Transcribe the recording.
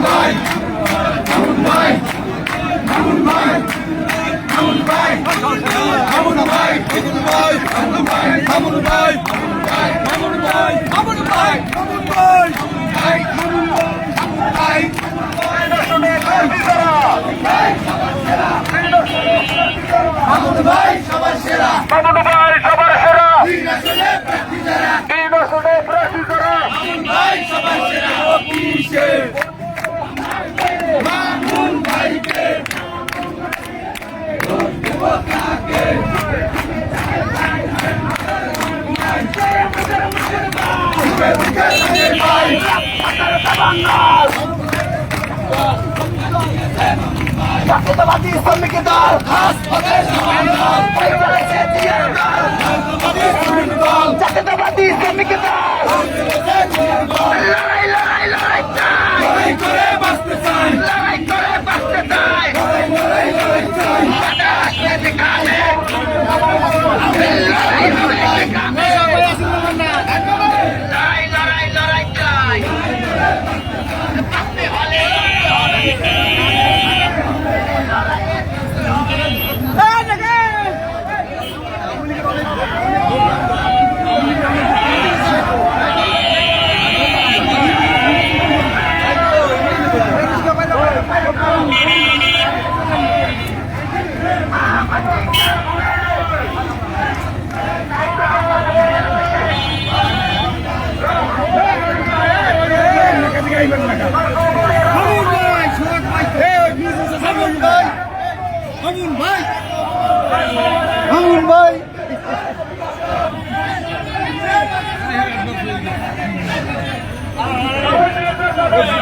Bye. Mamun জাতীয়তাবাদী শ্রমিক দল আইবেন না মামুন ভাই সোহাগ ভাই। এই বিজনেস মামুন ভাই। মামুন ভাই। মামুন ভাই। Thank you.